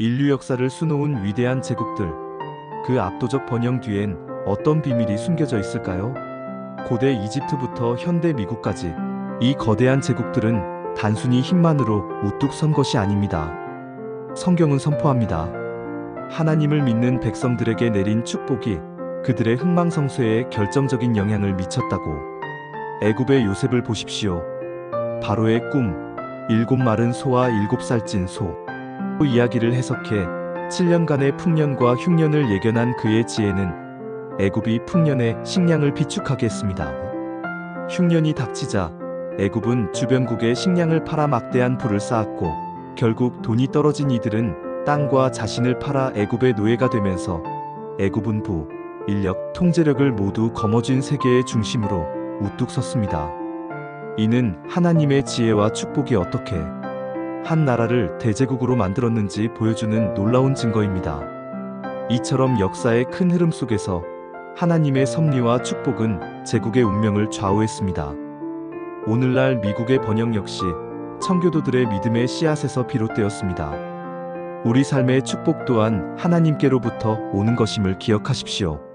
인류 역사를 수놓은 위대한 제국들. 그 압도적 번영 뒤엔 어떤 비밀이 숨겨져 있을까요? 고대 이집트부터 현대 미국까지 이 거대한 제국들은 단순히 힘만으로 우뚝 선 것이 아닙니다. 성경은 선포합니다. 하나님을 믿는 백성들에게 내린 축복이 그들의 흥망성쇠에 결정적인 영향을 미쳤다고. 애굽의 요셉을 보십시오. 바로의 꿈, 일곱 마른 소와 일곱 살찐 소. 그 이야기를 해석해 7년간의 풍년과 흉년을 예견한 그의 지혜는 애굽이 풍년의 식량을 비축하게 했습니다. 흉년이 닥치자 애굽은 주변국에 식량을 팔아 막대한 부를 쌓았고 결국 돈이 떨어진 이들은 땅과 자신을 팔아 애굽의 노예가 되면서 애굽은 부, 인력, 통제력을 모두 거머쥔 세계의 중심으로 우뚝 섰습니다. 이는 하나님의 지혜와 축복이 어떻게 한 나라를 대제국으로 만들었는지 보여주는 놀라운 증거입니다. 이처럼 역사의 큰 흐름 속에서 하나님의 섭리와 축복은 제국의 운명을 좌우했습니다. 오늘날 미국의 번영 역시 청교도들의 믿음의 씨앗에서 비롯되었습니다. 우리 삶의 축복 또한 하나님께로부터 오는 것임을 기억하십시오.